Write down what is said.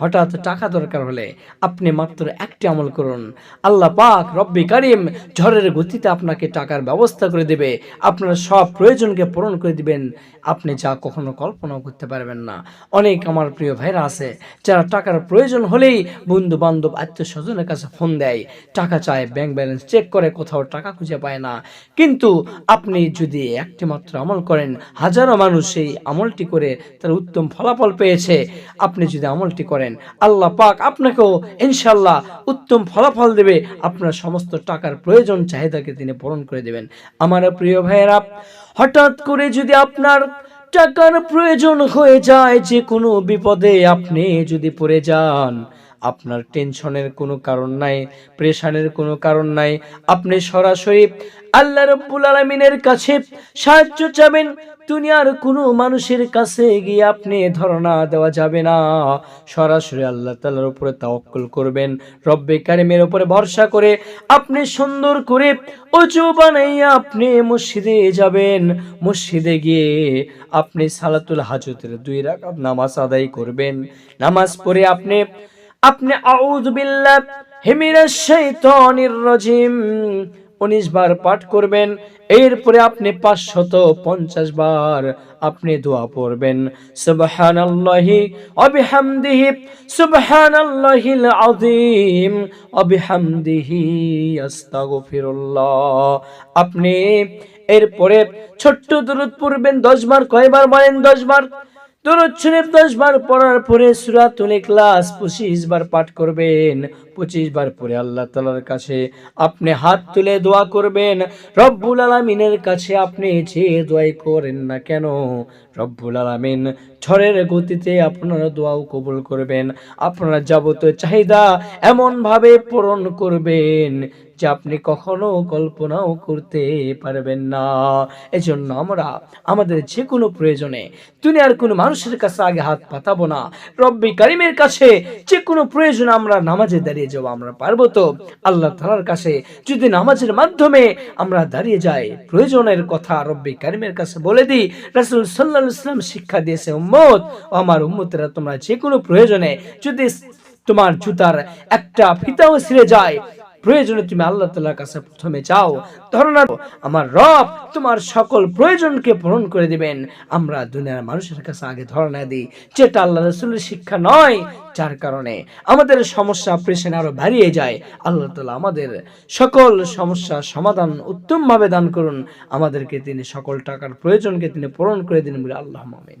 হঠাৎ টাকা দরকার হলে আপনি মাত্র একটি আমল করুন। আল্লাহ পাক রব্বি কারিম ঝড়ের গতিতে আপনাকে টাকার ব্যবস্থা করে দেবে। আপনার সব প্রয়োজনকে পূরণ করে দিবেন। আপনি যা কখনো কল্পনাও করতে পারবেন না। অনেক আমার প্রিয় ভাইরা আছে, যারা টাকার প্রয়োজন হলেই বন্ধু বান্ধব আত্মীয় স্বজনের কাছে ফোন দেয়। টাকা চায় ব্যাংক ব্যালেন্স চেক করে, কোথাও টাকা খুঁজে পায় না। কিন্তু আপনি যদি একটি মাত্র আমল করেন, হাজারো মানুষ সেই আমলটি করে তার উত্তম ফলাফল পেয়েছে। আপনি যদি আমলটি করেন আল্লাহ পাক আপনাকেও ইনশাল্লাহ উত্তম ফলাফল দেবে। আপনার সমস্ত টাকার প্রয়োজন, চাহিদাকে তিনি পূরণ করে দেবেন। আমার প্রিয় ভাইয়েরা, হঠাৎ করে যদি আপনার টাকার প্রয়োজন হয়ে যায় যে কোনো বিপদে আপনি যদি পড়ে যান, আপনার টেনশনের কোনো কারণ নাই, প্রেশানের কোনো কারণ নাই, আপনি সরাসরি আল্লাহ রব্বুল আলমিনের কাছে সাহায্য চাবেন দুনিয়ার কোনো মানুষের কাছে গিয়ে আপনি ধরনা দেওয়া যাবে না। সরাসরি আল্লাহ তালার উপরে তাওয়াক্কুল করবেন। রব্বে কারিমের উপরে ভরসা করে আপনি সুন্দর করে অজু বানাইয়া আপনি মসজিদে যাবেন। মসজিদে গিয়ে আপনি সালাতুল হাজতের দুই রাকাত নামাজ আদায় করবেন। নামাজ পড়ে আপনি আপনি আউযু বিল্লাহ হিমিনাশ শাইতানির রাজিম উনিশ বার পাঠ করবেন, এরপরে আপনি পাঁচশত পঞ্চাশ বার আপনি দোয়া পড়বেন। অবিহামদিহি আস্তাগফিরুল্লাহ। আপনি এরপরে ছোট্ট দরুদ পড়বেন, দশ বার, কয়বার বলেন দশ বার? পড়ার পরে পাঠ করবেন পরে কাছে আপনি হাত তুলে দোয়া করবেন, রব্বুল আলমিনের কাছে আপনি যে দোয়াই করেন না কেন, রব্বুল আলমিন ঝড়ের গতিতে আপনারা দোয়াও কবুল করবেন, আপনারা যাবতীয় চাহিদা এমনভাবে পূরণ করবেন যে আপনি কখনো কল্পনাও করতে পারবেন না। এজন্য আমরা আমাদের যে কোনো প্রয়োজনে দুনিয়ার কোনো মানুষের কাছে আগে হাত পাতাবো না। রব্বি কারিমের কাছে যে কোনো প্রয়োজনে আমরা নামাজে দাঁড়িয়ে যাব আমরা পারব তো। আল্লাহ তালার কাছে যদি নামাজের মাধ্যমে আমরা দাঁড়িয়ে যাই, প্রয়োজনের কথা রব্বি কারিমের কাছে বলে দিই, রাসুল সাল্লাহ ইসলাম শিক্ষা দিয়েছে, উম্মত আমার উম্মতেরা, তোমরা যে কোনো প্রয়োজনে যদি তোমার জুতার একটা ফিতাও ছিঁড়ে যায় প্রয়োজনে তুমি আল্লাহ তালার কাছে প্রথমে যাও। ধরনা আমার রব তোমার সকল প্রয়োজনকে পূরণ করে দিবেন। আমরা দুনিয়ার মানুষের কাছে আগে ধরনা দিই, যেটা আল্লাহ রসুলের শিক্ষা নয়। যার কারণে আমাদের সমস্যা প্রেশন আরও বাড়িয়ে যায়। আল্লাহ তালা আমাদের সকল সমস্যার সমাধান উত্তমভাবে দান করুন। আমাদেরকে তিনি সকল টাকার প্রয়োজনকে তিনি পূরণ করে দিন বলে আল্লাহ মামিন।